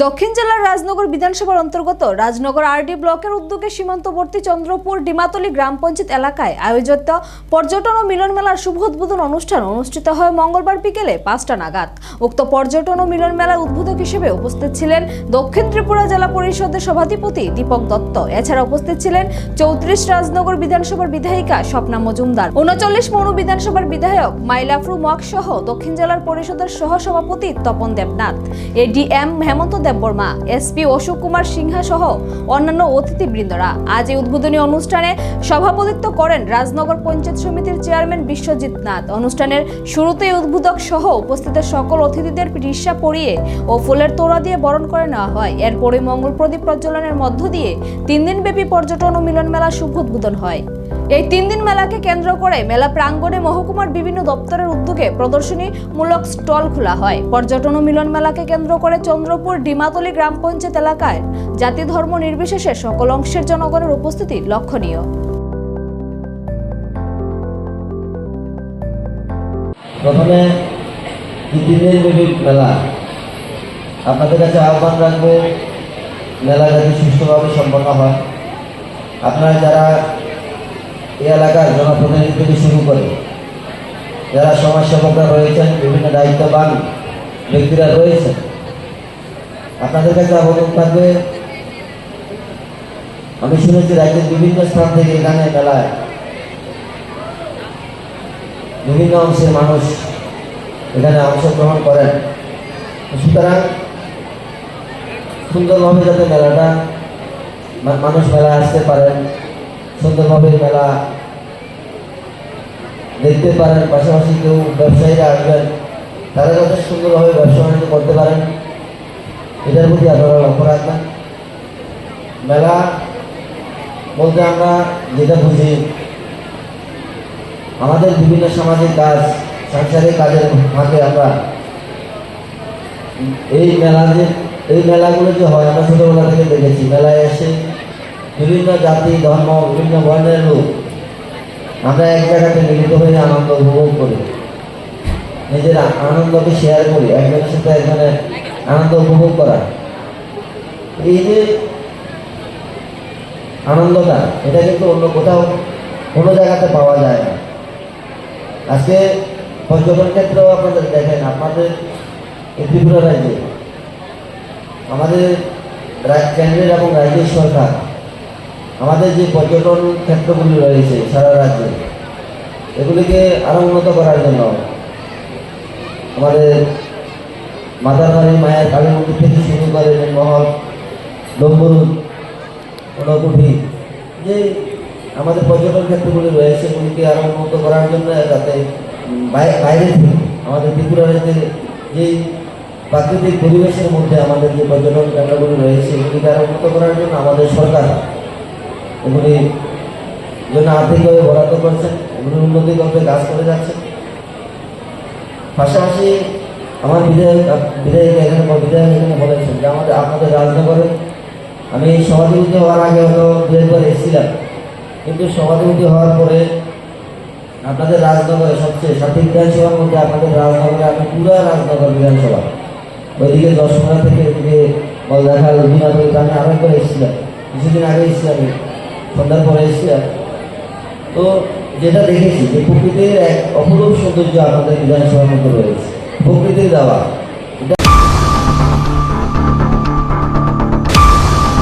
দক্ষিণ জেলার রাজনগর বিধানসভার অন্তর্গত রাজনগর আরডি ব্লকের উদ্যোগে সীমান্তবর্তী চন্দ্রপুর ডিমাতলি গ্রাম পঞ্চায়েত এলাকায় আয়োজিত পর্যটন ও মিলন মেলার শুভ উদ্বোধন অনুষ্ঠান অনুষ্ঠিত হয় মঙ্গলবার বিকেলে পাঁচটা নাগাদ। উক্ত পর্যটন ও মিলন মেলার উদ্বোধক হিসেবে উপস্থিত ছিলেন দক্ষিণ ত্রিপুরা জেলা পরিষদের সভাধিপতি দীপক দত্ত। এছাড়া উপস্থিত ছিলেন চৌত্রিশ রাজনগর বিধানসভার বিধায়িকা স্বপ্না মজুমদার। উনচল্লিশ মনু বিধানসভার বিধায়ক মাইলাফরু মক সহ দক্ষিণ জেলার পরিষদের সহ সভাপতি তপন দেবনাথ। এডিএম হেমন্ত দেববর্মা এসপি অশোক কুমার সিনহা সহ অন্যান্য অতিথিবৃন্দরা। আজ এই উদ্বোধনী অনুষ্ঠানে সভাপতিত্ব করেন রাজনগর পঞ্চায়েত সমিতির চেয়ারম্যান বিশ্বজিৎ নাথ। অনুষ্ঠানের শুরুতে উদ্বোধক সহ উপস্থিত সকল অতিথিদের রিক্সা পরিয়ে ও ফুলের তোড়া দিয়ে বরণ করে নেওয়া হয়। এরপরে মঙ্গল প্রদীপ প্রজ্বলনের মধ্য দিয়ে তিন দিনব্যাপী পর্যটন ও মিলন মেলা শুভ উদ্বোধন হয়। এই তিন দিন মেলাকে কেন্দ্র করে মেলা প্রাঙ্গণে মহকুমার বিভিন্ন দপ্তরের উদ্যোগে প্রদর্শনীমূলক স্টল খোলা হয়। পর্যটন ও মিলন মেলাকে কেন্দ্র করে চন্দ্রপুর ডিমাতলি গ্রাম পঞ্চায়েত এলাকায় জাতি ধর্ম নির্বিশেষে সকল অংশের জনগণের উপস্থিতি লক্ষণীয়। প্রথমে তিন দিন মেলা। আপনাদের কাছে আহ্বান রাখব, মেলা যাতে সুষ্ঠুভাবে সম্পন্ন হয়। আপনারা যারা এই এলাকার জনপ্রতিনিধি শুরু করে, যারা সমাজসেবকরা রয়েছেন, বিভিন্ন দায়িত্ববান ব্যক্তিরা রয়েছেন, আপনাদের কাছে আবেদন থাকবে, আমি শুনেছি রাজ্যের বিভিন্ন স্থান থেকে এখানে মেলায় বিভিন্ন অংশের মানুষ এখানে অংশগ্রহণ করেন। সুতরাং সুন্দরভাবে যাতে মেলাটা মানুষ মেলা আসতে পারেন। সুন্দরভাবে মেলা দেখতে পারেন, পাশাপাশি কেউ ব্যবসায়ীরা আসবেন, তারা যাতে সুন্দরভাবে ব্যবসা বাণিজ্য করতে পারেন, এটার প্রতি আপনারা লক্ষ্য রাখবেন। মেলা বলতে আমরা যেটা বুঝি, আমাদের বিভিন্ন সামাজিক কাজ, সাংসারিক কাজের ফাঁকে আমরা এই মেলা যে এই মেলাগুলো যে হয়, আমরা ছোটোবেলা থেকে দেখেছি, মেলায় এসে বিভিন্ন জাতি, ধর্ম, বিভিন্ন বর্ণের লোক আমরা এক জায়গাতে মিলিত হয়ে আনন্দ উপভোগ করি। নিজের আনন্দকে শেয়ার করি, একজনের সাথে একজনের আনন্দ উপভোগ করা। এই যে আনন্দটা, এটা কিন্তু অন্য কোথাও কোনো জায়গাতে পাওয়া যায় না। আজকে পর্যটন ক্ষেত্রেও আপনাদের দেখেন, আপনাদের এই ত্রিপুরা রাজ্যে, আমাদের কেন্দ্রের এবং রাজ্যের সরকার আমাদের যে পর্যটন ক্ষেত্রগুলি রয়েছে সারা রাজ্যে, এগুলিকে আরও উন্নত করার জন্য আমাদের মাতারবাড়ি মায়ের কালী মন্দির থেকে শুরু করে মহল ডম্বরুদ ঊনকুঠি যে আমাদের পর্যটন ক্ষেত্রগুলি রয়েছে সেগুলিকে আরও উন্নত করার জন্য যাতে বাইরে থেকে আমাদের ত্রিপুরা রাজ্যের যেই প্রাকৃতিক পরিবেশের মধ্যে আমাদের যে পর্যটন কেন্দ্রগুলি রয়েছে, এগুলিকে আরও উন্নত করার জন্য আমাদের সরকার এগুলি জন্য আর্থিকভাবে বরাদ্দ করছেন এগুলি উন্নতি করতে কাজ করে যাচ্ছে পাশাপাশি আমার বিধায়ক বিধায়ক এখানে বিধায়ক এখানে বলেছেন যে আমাদের আপনাদের রাজনগরে, আমি সভাধিপতি হওয়ার আগে হয়তো দু একবার এসেছিলাম, কিন্তু সভাধিপতি হওয়ার পরে আপনাদের রাজনগরে সবচেয়ে সঠিক বিধানসভার মধ্যে আপনাদের রাজনগরে, আমি পুরো রাজনগর বিধানসভা। ওইদিকে দশমরা থেকে এদিকে বলদেখাল দিনাপুর আমি আরেকবার এসেছিলাম, কিছুদিন আগে এসেছি আমি সন্ধ্যার পরে এসেছিলাম তো যেটা দেখেছি যে প্রকৃতির এক অপরূপ সৌন্দর্য আমাদের বিধানসভার মধ্যে রয়েছে। প্রকৃতির দেওয়া।